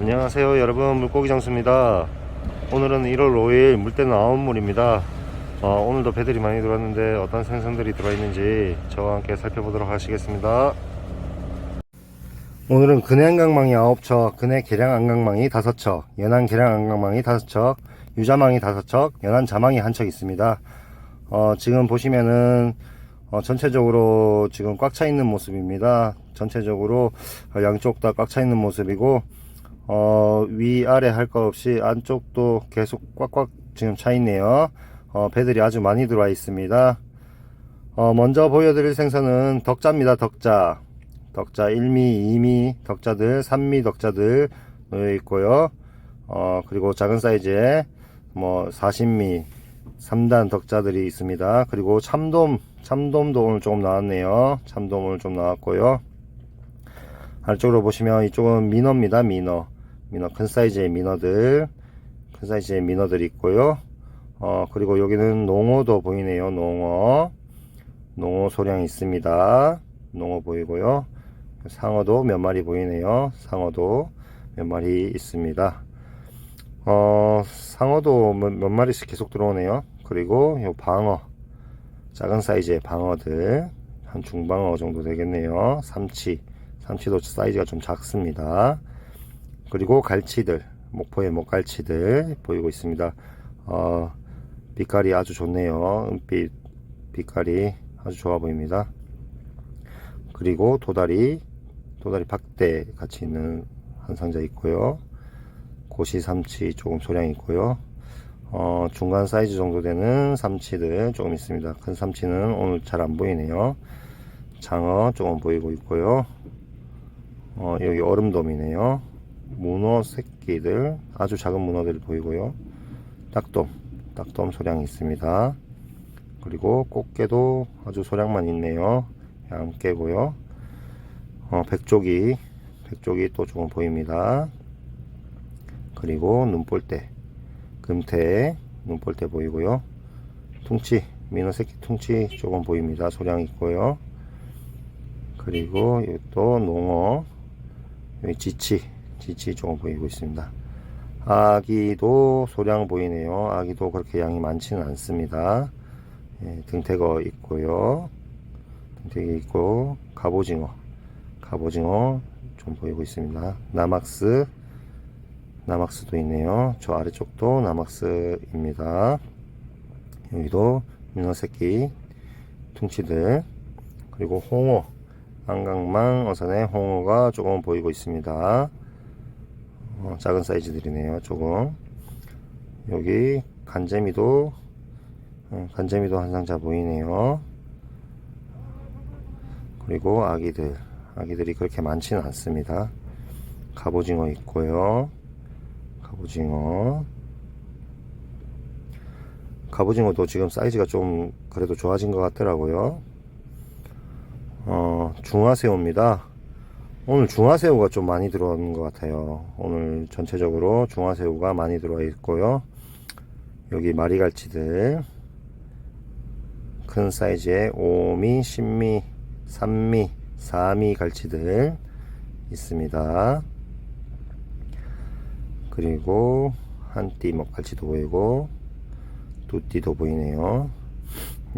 안녕하세요 여러분. 물고기 장수입니다. 오늘은 1월 5일 물때는 아웃물입니다. 어, 오늘도 배들이 많이 들어왔는데 어떤 생선들이 들어있는지 저와 함께 살펴보도록 하시겠습니다. 오늘은 근해안강망이 9척 근해 계량 안강망이 5척 연안 계량 안강망이 5척 유자망이 5척 연안 자망이 1척 있습니다. 어, 지금 보시면은 어, 전체적으로 지금 꽉 차 있는 모습입니다. 전체적으로 어, 양쪽 다 꽉 차 있는 모습이고 어, 위아래 할 것 없이 안쪽도 계속 꽉꽉 지금 차 있네요. 어, 배들이 아주 많이 들어와 있습니다. 어, 먼저 보여드릴 생선은 덕자입니다. 덕자. 덕자 1미, 2미 덕자들, 3미 덕자들 놓여 있고요. 어, 그리고 작은 사이즈의 뭐 40미, 3단 덕자들이 있습니다. 그리고 참돔, 참돔도 오늘 조금 나왔네요. 참돔 오늘 좀 나왔고요. 아래쪽으로 보시면 이쪽은 민어입니다. 민어. 민어 큰 사이즈의 민어들 큰 사이즈의 민어들이 있고요. 어 그리고 여기는 농어도 보이네요 농어. 농어 소량 있습니다. 농어 보이고요. 상어도 몇 마리 보이네요. 상어도 몇 마리 있습니다. 어 상어도 몇, 몇 마리씩 계속 들어오네요. 그리고 요 방어 작은 사이즈의 방어들 한 중방어 정도 되겠네요. 삼치 삼치도 사이즈가 좀 작습니다 그리고 갈치들 목포의 목갈치들 보이고 있습니다. 어, 빛깔이 아주 좋네요. 은빛 빛깔이 아주 좋아 보입니다. 그리고 도다리 도다리 박대 같이 있는 한 상자 있고요. 고시 삼치 조금 소량 있고요. 어, 중간 사이즈 정도 되는 삼치들 조금 있습니다. 큰 삼치는 오늘 잘 안 보이네요. 장어 조금 보이고 있고요. 어, 여기 얼음돔이네요 문어 새끼들 아주 작은 문어들이 보이고요. 딱돔 딱돔 소량 있습니다. 그리고 꽃게도 아주 소량만 있네요. 얇게고요. 어, 백조기 백조기 또 조금 보입니다. 그리고 눈볼대 금태 눈볼대 보이고요. 퉁치 민어 새끼 퉁치 조금 보입니다. 소량 있고요. 그리고 또 농어 여기 지치 지치 조금 보이고 있습니다. 아기도 소량 보이네요. 아기도 그렇게 양이 많지는 않습니다. 예, 등태거 있고요. 등태기 있고 갑오징어 갑오징어 좀 보이고 있습니다. 나막스 나막스도 있네요. 저 아래쪽도 나막스입니다. 여기도 민어새끼 퉁치들 그리고 홍어 안강망 어선에 홍어가 조금 보이고 있습니다. 어, 작은 사이즈들이네요 조금. 여기 간재미도 어, 간재미도 한 상자 보이네요. 그리고 아기들 아기들이 그렇게 많지는 않습니다. 갑오징어 있고요. 갑오징어. 갑오징어도 지금 사이즈가 좀 그래도 좋아진 것 같더라고요. 어, 중화새우입니다 오늘 중화새우가 좀 많이 들어오는 것 같아요. 오늘 전체적으로 중화새우가 많이 들어와 있고요. 여기 마리갈치들 큰 사이즈의 5미, 10미, 3미, 4미 갈치들 있습니다. 그리고 한띠 먹갈치도 보이고 두띠도 보이네요.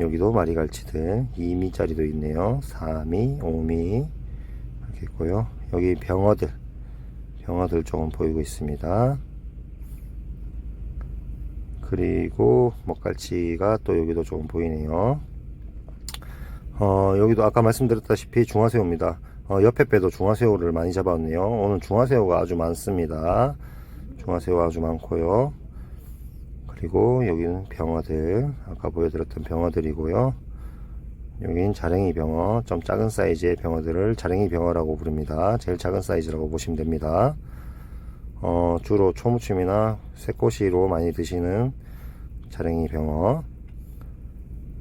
여기도 마리갈치들 2미짜리도 있네요. 4미, 5미 이렇게 있고요. 여기 병어들, 병어들 조금 보이고 있습니다. 그리고 먹갈치가 또 여기도 조금 보이네요. 어, 여기도 아까 말씀드렸다시피 중화새우입니다. 어, 옆에 배도 중화새우를 많이 잡았네요. 오늘 중화새우가 아주 많습니다. 중화새우 아주 많고요. 그리고 여기는 병어들, 아까 보여드렸던 병어들이고요. 여긴 자랭이 병어 좀 작은 사이즈의 병어들을 자랭이 병어라고 부릅니다. 제일 작은 사이즈라고 보시면 됩니다. 어, 주로 초무침이나 새꼬시로 많이 드시는 자랭이 병어.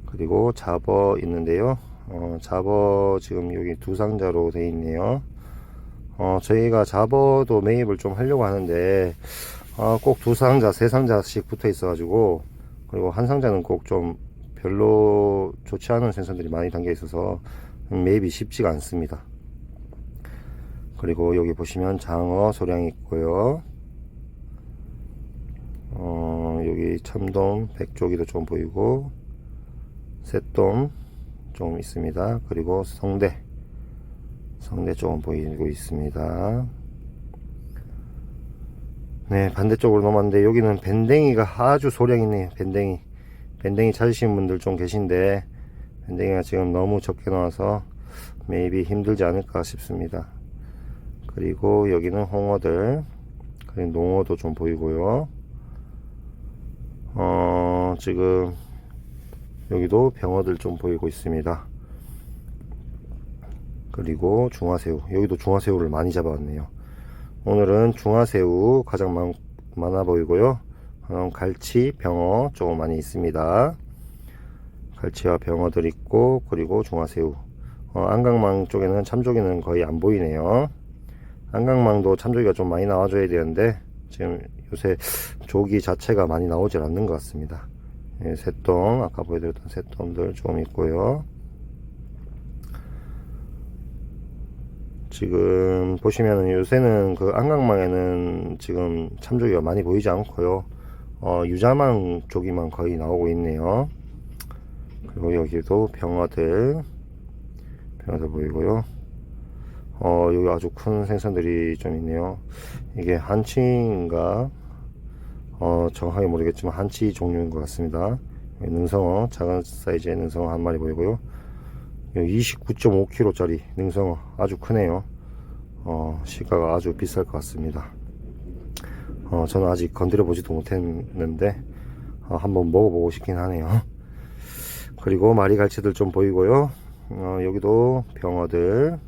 그리고 잡어 있는데요. 어, 잡어 지금 여기 두 상자로 되어 있네요. 어, 저희가 잡어도 매입을 좀 하려고 하는데 어, 꼭두 상자 세 상자씩 붙어 있어 가지고 그리고 한 상자는 꼭 좀 별로 좋지 않은 생선들이 많이 담겨 있어서 매입이 쉽지가 않습니다 그리고 여기 보시면 장어 소량이 있고요. 어, 여기 참돔, 백조기도 좀 보이고, 새돔 좀 있습니다. 그리고 성대, 성대 조금 보이고 있습니다. 네, 반대쪽으로 넘었는데 여기는 밴댕이가 아주 소량 있네요. 밴댕이. 밴댕이 찾으시는 분들 좀 계신데 밴댕이가 지금 너무 적게 나와서 메이비 힘들지 않을까 싶습니다. 그리고 여기는 홍어들, 그리고 농어도 좀 보이고요. 어, 지금 여기도 병어들 좀 보이고 있습니다. 그리고 중화새우, 여기도 중화새우를 많이 잡아왔네요. 오늘은 중화새우 가장 많, 많아 보이고요. 어, 갈치, 병어 조금 많이 있습니다. 갈치와 병어들 있고 그리고 중화새우. 어, 안강망 쪽에는 참조기는 거의 안 보이네요. 안강망도 참조기가 좀 많이 나와줘야 되는데 지금 요새 조기 자체가 많이 나오질 않는 것 같습니다. 예, 새똥 아까 보여드렸던 새똥들 좀 있고요. 지금 보시면은 요새는 그 안강망에는 지금 참조기가 많이 보이지 않고요. 어, 유자망 쪽이만 거의 나오고 있네요. 그리고 여기도 병어들, 병어들 보이고요. 어, 여기 아주 큰 생선들이 좀 있네요. 이게 한치인가? 어, 정확하게 모르겠지만 한치 종류인 것 같습니다. 능성어, 작은 사이즈의 능성어 한 마리 보이고요. 29.5kg 짜리 능성어 아주 크네요. 어, 시가가 아주 비쌀 것 같습니다. 어, 저는 아직 건드려 보지도 못했는데 어, 한번 먹어보고 싶긴 하네요. 그리고 마리갈치들 좀 보이고요. 어, 여기도 병어들.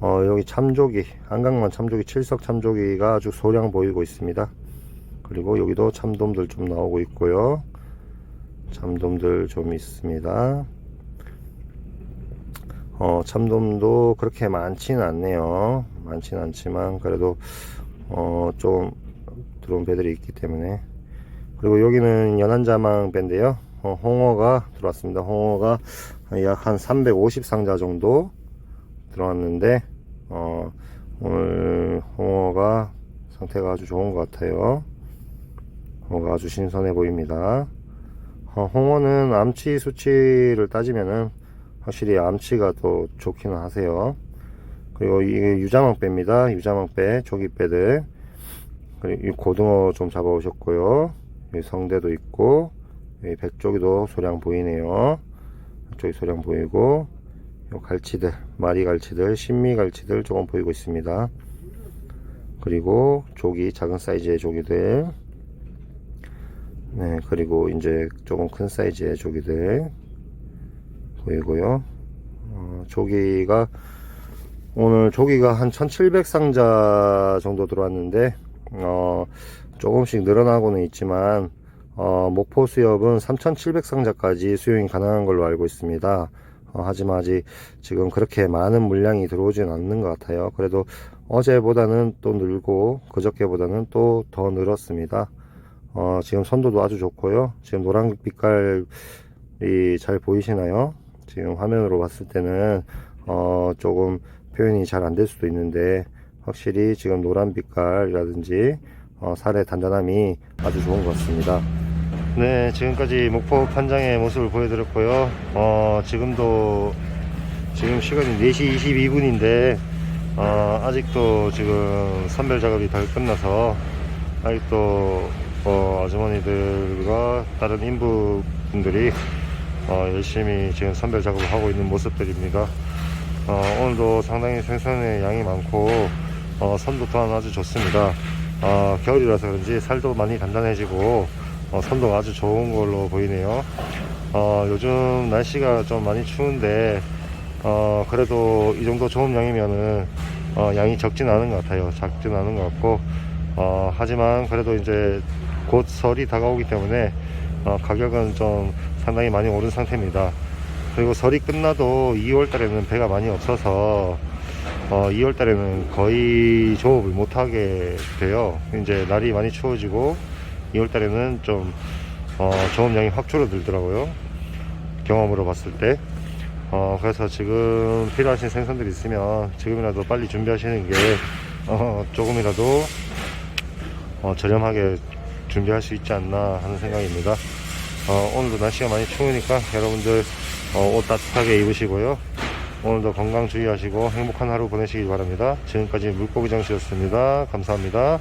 어, 여기 참조기, 한강만 참조기, 칠석 참조기가 아주 소량 보이고 있습니다. 그리고 여기도 참돔들 좀 나오고 있고요. 참돔들 좀 있습니다. 어, 참돔도 그렇게 많지는 않네요. 많지는 않지만 그래도 어, 좀 들어온 배들이 있기 때문에 그리고 여기는 연안자망 배인데요. 어, 홍어가 들어왔습니다. 홍어가 약 한 350 상자 정도 들어왔는데 어, 오늘 홍어가 상태가 아주 좋은 것 같아요. 홍어가 아주 신선해 보입니다. 어, 홍어는 암치 수치를 따지면은 확실히 암치가 더 좋기는 하세요. 그리고 이게 유자망배입니다. 유자망배, 조기배들. 그리고 이 고등어 좀 잡아 오셨고요. 여기 성대도 있고, 백조기도 소량 보이네요. 백조기 소량 보이고, 요 갈치들, 마리 갈치들, 신미 갈치들 조금 보이고 있습니다. 그리고 조기, 작은 사이즈의 조기들. 네, 그리고 이제 조금 큰 사이즈의 조기들 보이고요. 어, 조기가 오늘 조기가 한 1700상자 정도 들어왔는데 어, 조금씩 늘어나고는 있지만 어, 목포 수협은 3700상자까지 수용이 가능한 걸로 알고 있습니다. 어, 하지만 아직 지금 그렇게 많은 물량이 들어오지는 않는 것 같아요. 그래도 어제보다는 또 늘고 그저께보다는 또 더 늘었습니다. 어, 지금 선도도 아주 좋고요. 지금 노란 빛깔이 잘 보이시나요? 지금 화면으로 봤을 때는 어, 조금 표현이 잘 안 될 수도 있는데 확실히 지금 노란 빛깔이라든지 어, 살의 단단함이 아주 좋은 것 같습니다. 네, 지금까지 목포 판장의 모습을 보여드렸고요. 어, 지금도 지금 시간이 4시 22분인데 어, 아직도 지금 선별 작업이 덜 끝나서 아직도 어, 아주머니들과 다른 인부분들이 어, 열심히 지금 선별 작업을 하고 있는 모습들입니다. 어, 오늘도 상당히 생선의 양이 많고 어, 선도 또한 아주 좋습니다. 어, 겨울이라서 그런지 살도 많이 단단해지고 어, 선도가 아주 좋은 걸로 보이네요. 어, 요즘 날씨가 좀 많이 추운데 어, 그래도 이 정도 좋은 양이면은 어, 양이 적진 않은 것 같아요. 작진 않은 것 같고 어, 하지만 그래도 이제 곧 설이 다가오기 때문에 어, 가격은 좀 상당히 많이 오른 상태입니다. 그리고 설이 끝나도 2월 달에는 배가 많이 없어서 어, 2월 달에는 거의 조업을 못 하게 돼요. 이제 날이 많이 추워지고 2월 달에는 좀 어, 조업량이 확 줄어들더라고요. 경험으로 봤을 때. 어, 그래서 지금 필요하신 생선들이 있으면 지금이라도 빨리 준비하시는 게, 어, 조금이라도, 어, 저렴하게 준비할 수 있지 않나 하는 생각입니다. 어, 오늘도 날씨가 많이 추우니까 여러분들, 어, 옷 따뜻하게 입으시고요. 오늘도 건강 주의하시고 행복한 하루 보내시기 바랍니다. 지금까지 물고기 장수였습니다. 감사합니다.